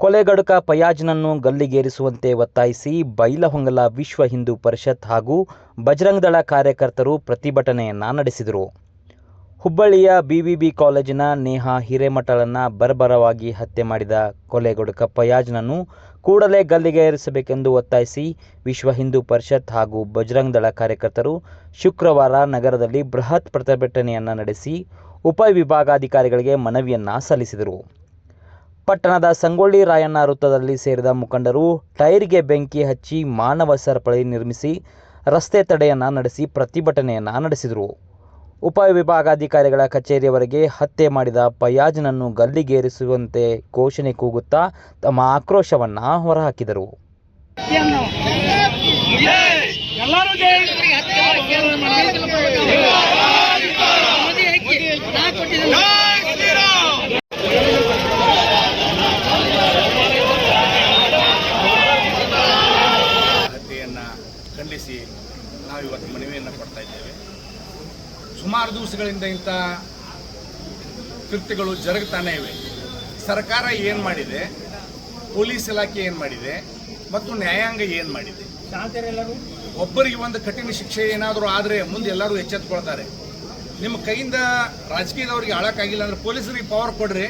ಕೊಲೆಗಡುಕ ಪಯಾಜ್ನನ್ನು ಗಲ್ಲಿಗೇರಿಸುವಂತೆ ಒತ್ತಾಯಿಸಿ ಬೈಲಹೊಂಗಲ ವಿಶ್ವ ಹಿಂದೂ ಪರಿಷತ್ ಹಾಗೂ ಬಜರಂಗದಳ ಕಾರ್ಯಕರ್ತರು ಪ್ರತಿಭಟನೆಯನ್ನ ನಡೆಸಿದರು. ಹುಬ್ಬಳ್ಳಿಯ ಬಿವಿಬಿ ಕಾಲೇಜಿನ ನೇಹಾ ಹಿರೇಮಠಳನ್ನು ಬರ್ಬರವಾಗಿ ಹತ್ಯೆ ಮಾಡಿದ ಕೊಲೆಗಡುಕ ಪಯಾಜ್ನನ್ನು ಕೂಡಲೇ ಗಲ್ಲಿಗೇರಿಸಬೇಕೆಂದು ಒತ್ತಾಯಿಸಿ ವಿಶ್ವ ಹಿಂದೂ ಪರಿಷತ್ ಹಾಗೂ ಬಜರಂಗದಳ ಕಾರ್ಯಕರ್ತರು ಶುಕ್ರವಾರ ನಗರದಲ್ಲಿ ಬೃಹತ್ ಪ್ರತಿಭಟನೆಯನ್ನು ನಡೆಸಿ ಉಪವಿಭಾಗಾಧಿಕಾರಿಗಳಿಗೆ ಮನವಿಯನ್ನ ಸಲ್ಲಿಸಿದರು. ಪಟ್ಟಣದ ಸಂಗೊಳ್ಳಿ ರಾಯಣ್ಣ ವೃತ್ತದಲ್ಲಿ ಸೇರಿದ ಮುಖಂಡರು ಟೈರ್ಗೆ ಬೆಂಕಿ ಹಚ್ಚಿ ಮಾನವ ಸರಪಳಿ ನಿರ್ಮಿಸಿ ರಸ್ತೆ ತಡೆಯನ್ನ ನಡೆಸಿ ಪ್ರತಿಭಟನೆಯನ್ನ ನಡೆಸಿದರು. ಉಪವಿಭಾಗಾಧಿಕಾರಿಗಳ ಕಚೇರಿಯವರೆಗೆ ಹತ್ಯೆ ಮಾಡಿದ ಪಯಾಜ್ನನ್ನು ಗಲ್ಲಿಗೇರಿಸುವಂತೆ ಘೋಷಣೆ ಕೂಗುತ್ತಾ ತಮ್ಮ ಆಕ್ರೋಶವನ್ನ ಹೊರಹಾಕಿದರು. ಎಲ್ಲರೂ ಜೈ ಹತ್ಯೆಯನ್ನು ಖಂಡಿಸಿ ನಾವು ಇವತ್ತು ಮನವಿಯನ್ನು ಕೊಡ್ತಾ ಇದ್ದೇವೆ ಸುಮಾರು ದಿವಸಗಳಿಂದ ಇಂಥ ಕೃತ್ಯಗಳು ಜರುಗ್ತಾನೆ ಇವೆ. ಸರ್ಕಾರ ಏನು ಮಾಡಿದೆ? ಪೊಲೀಸ್ ಇಲಾಖೆ ಏನು ಮಾಡಿದೆ? ಮತ್ತು ನ್ಯಾಯಾಂಗ ಏನು ಮಾಡಿದೆ? ಒಬ್ಬರಿಗೆ ಒಂದು ಕಠಿಣ ಶಿಕ್ಷೆ ಏನಾದರೂ ಆದರೆ ಮುಂದೆ ಎಲ್ಲರೂ ಎಚ್ಚೆತ್ಕೊಳ್ತಾರೆ. ನಿಮ್ಮ ಕೈಯಿಂದ ರಾಜಕೀಯದವ್ರಿಗೆ ಆಳಕ್ಕಾಗಿಲ್ಲ ಅಂದರೆ ಪೊಲೀಸರಿಗೆ ಪವರ್ ಕೊಡ್ರಿ.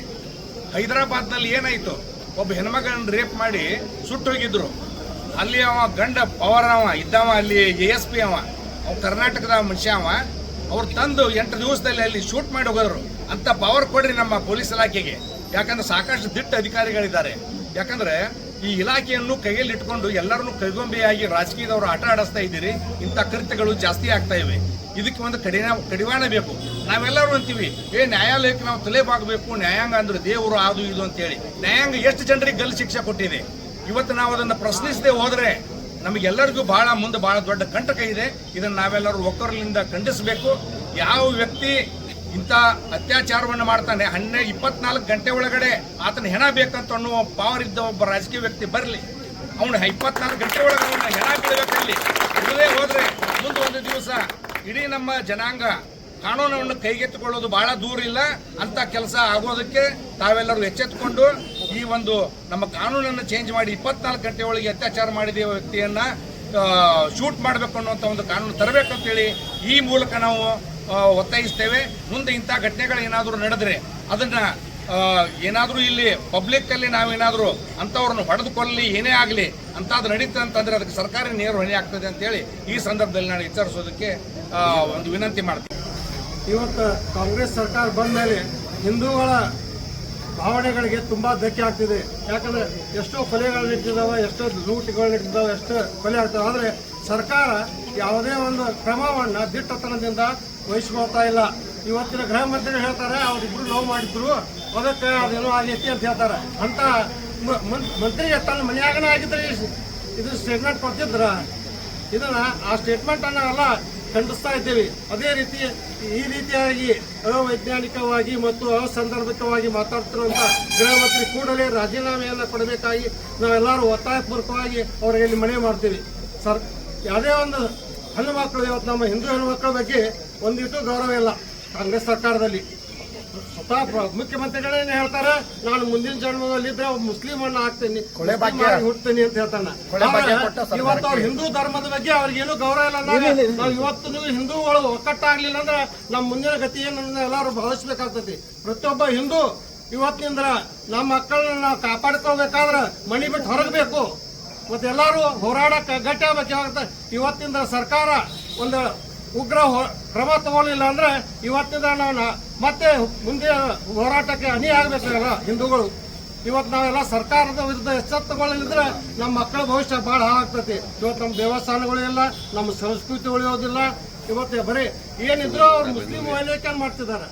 ಹೈದರಾಬಾದ್ನಲ್ಲಿ ಏನಾಯಿತು? ಒಬ್ಬ ಹೆಣ್ಮಗಳನ್ನ ರೇಪ್ ಮಾಡಿ ಸುಟ್ಟು ಹೋಗಿದ್ರು. ಅಲ್ಲಿ ಅವ ಗಂಡ ಪವರ್ ಅವ ಇದ್ದವ ಅಲ್ಲಿ ಎ ಎಸ್ ಪಿ ಅವ. ಅವ ಕರ್ನಾಟಕದ ಮನುಷ್ಯ ಅವ. ಅವ್ರು ತಂದು ಎಂಟು ದಿವಸದಲ್ಲಿ ಅಲ್ಲಿ ಶೂಟ್ ಮಾಡಿ ಹೋಗೋರು ಅಂತ ಪವರ್ ಕೊಡ್ರಿ ನಮ್ಮ ಪೊಲೀಸ್ ಇಲಾಖೆಗೆ. ಯಾಕಂದ್ರೆ ಸಾಕಷ್ಟು ದಿಟ್ಟ ಅಧಿಕಾರಿಗಳಿದ್ದಾರೆ. ಯಾಕಂದ್ರೆ ಈ ಇಲಾಖೆಯನ್ನು ಕೈಯಲ್ಲಿ ಇಟ್ಕೊಂಡು ಎಲ್ಲರನ್ನು ಕೈಗೊಂಬೆಯಾಗಿ ರಾಜಕೀಯದವರು ಆಟ ಆಡಿಸ್ತಾ ಇದ್ದೀರಿ. ಇಂಥ ಕೃತ್ಯಗಳು ಜಾಸ್ತಿ ಆಗ್ತಾ ಇವೆ. ಇದಕ್ಕೆ ಒಂದು ಕಡಿನ, ಕಡಿವಾಣ ಬೇಕು. ನಾವೆಲ್ಲರೂ ಅಂತೀವಿ, ಏ, ನ್ಯಾಯಾಲಯಕ್ಕೆ ನಾವು ತಲೆಬಾಗಬೇಕು ನ್ಯಾಯಾಂಗ ಅಂದ್ರೆ ದೇವರು, ಅದು, ಇದು ಅಂತೇಳಿ. ನ್ಯಾಯಾಂಗ ಎಷ್ಟು ಜನರಿಗೆ ಗಲ್ಲು ಶಿಕ್ಷೆ ಕೊಟ್ಟಿದೆ? ಇವತ್ತು ನಾವು ಅದನ್ನು ಪ್ರಶ್ನಿಸದೆ ಹೋದ್ರೆ ನಮಗೆಲ್ಲರಿಗೂ ಬಹಳ ಮುಂದೆ ಬಹಳ ದೊಡ್ಡ ಕಂಟಕ ಇದೆ. ಇದನ್ನು ನಾವೆಲ್ಲರೂ ಒಕ್ಕರಲಿಂದ ಖಂಡಿಸಬೇಕು. ಯಾವ ವ್ಯಕ್ತಿ ಇಂಥ ಅತ್ಯಾಚಾರವನ್ನು ಮಾಡ್ತಾನೆ, ಹನ್ನೆ ಇಪ್ಪತ್ನಾಲ್ಕು ಗಂಟೆ ಒಳಗಡೆ ಆತನ ಹೆಣ ಬೇಕಂತ ಅನ್ನುವ ಪವರ್ ಇದ್ದ ಒಬ್ಬ ರಾಜಕೀಯ ವ್ಯಕ್ತಿ ಬರಲಿ. ಅವನು ಇಪ್ಪತ್ನಾಲ್ಕು ಗಂಟೆ ಒಳಗೆ ಅವನ ಹೆಣ ಬೀಳಬೇಕಲ್ಲಿ ಇಲ್ಲದೆ ಹೋದ್ರೆ ಮುಂದೆ ಒಂದು ದಿವಸ ಇಡೀ ನಮ್ಮ ಜನಾಂಗ ಕಾನೂನನ್ನು ಕೈಗೆತ್ತಿಕೊಳ್ಳೋದು ಬಹಳ ದೂರ ಇಲ್ಲ. ಅಂತ ಕೆಲಸ ಆಗೋದಕ್ಕೆ ತಾವೆಲ್ಲರೂ ಎಚ್ಚೆತ್ತುಕೊಂಡು ಈ ಒಂದು ನಮ್ಮ ಕಾನೂನನ್ನು ಚೇಂಜ್ ಮಾಡಿ ಇಪ್ಪತ್ನಾಲ್ಕು ಗಂಟೆ ಒಳಗೆ ಅತ್ಯಾಚಾರ ಮಾಡಿದ ವ್ಯಕ್ತಿಯನ್ನ ಶೂಟ್ ಮಾಡಬೇಕು ಅನ್ನುವಂಥ ಒಂದು ಕಾನೂನು ತರಬೇಕು ತರಬೇಕಂತೇಳಿ ಈ ಮೂಲಕ ನಾವು ಒತ್ತಾಯಿಸ್ತೇವೆ. ಮುಂದೆ ಇಂಥ ಘಟನೆಗಳು ಏನಾದರೂ ನಡೆದ್ರೆ ಅದನ್ನ ಏನಾದರೂ ಇಲ್ಲಿ ಪಬ್ಲಿಕ್ ಅಲ್ಲಿ ನಾವೇನಾದರೂ ಅಂಥವ್ರನ್ನ ಹೊಡೆದುಕೊಳ್ಳಲಿ, ಏನೇ ಆಗಲಿ, ಅಂಥದ್ದು ನಡೀತದೆ ಅಂತಂದ್ರೆ ಅದಕ್ಕೆ ಸರ್ಕಾರ ನೇರ ಹೊಣೆ ಆಗ್ತದೆ ಅಂತೇಳಿ ಈ ಸಂದರ್ಭದಲ್ಲಿ ನಾನು ಎಚ್ಚರಿಸೋದಕ್ಕೆ ಒಂದು ವಿನಂತಿ ಮಾಡ್ತೀನಿ. ಇವತ್ತು ಕಾಂಗ್ರೆಸ್ ಸರ್ಕಾರ ಬಂದ ಮೇಲೆ ಹಿಂದೂಗಳ ಭಾವನೆಗಳಿಗೆ ತುಂಬ ಧಕ್ಕೆ ಆಗ್ತಿದೆ. ಯಾಕಂದ್ರೆ ಎಷ್ಟೋ ಕೊಲೆಗಳು ನಿಂತಿದ್ದಾವೆ ಎಷ್ಟೋ ಲೂಟಿಗಳು ನಿಂತಿದ್ದಾವೆ ಎಷ್ಟೋ ಕೊಲೆ ಆಗ್ತವೆ. ಆದರೆ ಸರ್ಕಾರ ಯಾವುದೇ ಒಂದು ಕ್ರಮವನ್ನು ದಿಟ್ಟತನದಿಂದ ವಹಿಸ್ಕೊಳ್ತಾ ಇಲ್ಲ. ಇವತ್ತಿನ ಗೃಹ ಮಂತ್ರಿ ಹೇಳ್ತಾರೆ, ಅವರಿಬ್ರು ಲವ್ ಮಾಡಿದ್ರು, ಅದಕ್ಕೆ ಅದೇನೋ ಆಗೈತಿ ಅಂತ ಹೇಳ್ತಾರೆ. ಅಂತ ಮಂತ್ರಿ ಮಂತ್ರಿಗೆ ತನ್ನ ಮನೆಯಾಗನೇ ಆಗಿದ್ರೆ ಇದು ಸ್ಟೇಟ್ಮೆಂಟ್ ಕೊಡ್ತಿದ್ರ ಇದನ್ನ ಆ ಸ್ಟೇಟ್ಮೆಂಟ್ ಅನ್ನ ಎಲ್ಲ ಖಂಡಿಸ್ತಾ ಇದ್ದೇವೆ. ಅದೇ ರೀತಿ ಈ ರೀತಿಯಾಗಿ ಅವೈಜ್ಞಾನಿಕವಾಗಿ ಮತ್ತು ಅಸಂದರ್ಭಿಕವಾಗಿ ಮಾತಾಡ್ತಿರುವಂತ ಗೃಹ ಮಂತ್ರಿ ಕೂಡಲೇ ರಾಜೀನಾಮೆಯನ್ನು ಕೊಡಬೇಕಾಗಿ ನಾವೆಲ್ಲರೂ ಒತ್ತಾಯಪೂರ್ವಕವಾಗಿ ಅವರಿಗೆ ಇಲ್ಲಿ ಮನವಿ ಮಾಡ್ತೀವಿ. ಸರ್, ಯಾವುದೇ ಒಂದು ಹೆಣ್ಣು ಮಕ್ಕಳು, ಇವತ್ತು ನಮ್ಮ ಹಿಂದೂ ಹೆಣ್ಣು ಮಕ್ಕಳ ಬಗ್ಗೆ ಒಂದಿಟ್ಟು ಗೌರವ ಇಲ್ಲ ಕಾಂಗ್ರೆಸ್ ಸರ್ಕಾರದಲ್ಲಿ. ಸ್ವತಃ ಮುಖ್ಯಮಂತ್ರಿಗಳೇ ಮುಖ್ಯಮಂತ್ರಿಗಳೇನು ಹೇಳ್ತಾರೆ ನಾನು ಮುಂದಿನ ಜನ್ಮದಲ್ಲಿ ಇದ್ರೆ ಮುಸ್ಲಿಂ ಅನ್ನ ಆಗ್ತೇನೆ ಹುಡ್ತೇನೆ ಅಂತ ಹೇಳ್ತಾನೆ. ಇವತ್ತು ಅವ್ರ ಹಿಂದೂ ಧರ್ಮದ ಬಗ್ಗೆ ಅವ್ರಿಗೇನು ಗೌರವ ಇಲ್ಲ ಅಂದಾಗ ನಾವು ಇವತ್ತು ನೀವು ಹಿಂದೂಗಳು ಒಕ್ಕಟ್ಟಾಗ್ಲಿಲ್ಲ ಅಂದ್ರೆ ನಮ್ಮ ಮುಂದಿನ ಗತಿ ಏನು ಎಲ್ಲರೂ ಭಾವಿಸ್ಬೇಕಾಗ್ತತಿ. ಪ್ರತಿಯೊಬ್ಬ ಹಿಂದೂ ಇವತ್ತಿನಿಂದ ನಮ್ಮ ಮಕ್ಕಳನ್ನ ನಾವು ಕಾಪಾಡ್ಕೊಳ್ಬೇಕಾದ್ರೆ ಮನಿ ಬಿಟ್ಟು ಹೊರಗಬೇಕು. ಮತ್ತೆ ಎಲ್ಲರೂ ಹೋರಾಡಕ್ಕೆ ಗಟ್ಟಿ ಆಗ್ಬೇಕು. ಇವತ್ತಿಂದ ಸರ್ಕಾರ ಒಂದು ಉಗ್ರ ಕ್ರಮ ತಗೊಳ್ಳಿಲ್ಲ ಅಂದ್ರೆ ಇವತ್ತಿನ ನಾವು ಮತ್ತೆ ಮುಂದೆ ಹೋರಾಟಕ್ಕೆ ಹನಿ ಆಗ್ಬೇಕಲ್ಲ ಹಿಂದೂಗಳು. ಇವತ್ತು ನಾವೆಲ್ಲ ಸರ್ಕಾರದ ವಿರುದ್ಧ ಎಚ್ಚೆತ್ತುಕೊಳ್ಳಲಿದ್ರೆ ನಮ್ಮ ಮಕ್ಕಳ ಭವಿಷ್ಯ ಭಾಳ ಹಾಳಾಗ್ತೈತಿ. ಇವತ್ತು ನಮ್ಮ ದೇವಸ್ಥಾನಗಳು ಇಲ್ಲ, ನಮ್ಮ ಸಂಸ್ಕೃತಿ ಉಳಿಯೋದಿಲ್ಲ ಇವತ್ತು ಬರೀ ಏನಿದ್ರು ಅವ್ರು ಮುಸ್ಲಿಂ ವೈಲೇಖನ ಮಾಡ್ತಿದ್ದಾರೆ.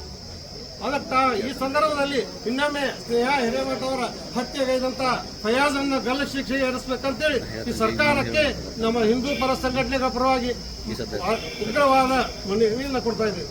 ಅದಕ್ಕೆ ಈ ಸಂದರ್ಭದಲ್ಲಿ ಇನ್ನೊಮ್ಮೆ ಸ್ನೇಹ ಹಿರೇಮಠ ಅವರ ಹತ್ಯೆಗೈದಂತ ಫಯಾಜ್ ಅನ್ನ ಗಲ್ಲ ಶಿಕ್ಷೆಗೆ ಏರಿಸಬೇಕಂತೇಳಿ ಈ ಸರ್ಕಾರಕ್ಕೆ ನಮ್ಮ ಹಿಂದೂ ಪರ ಸಂಘಟನೆಗಳ ಪರವಾಗಿ ಉಗ್ರವಾದ ಮನವಿಯನ್ನು ಕೊಡ್ತಾ ಇದ್ದೀವಿ.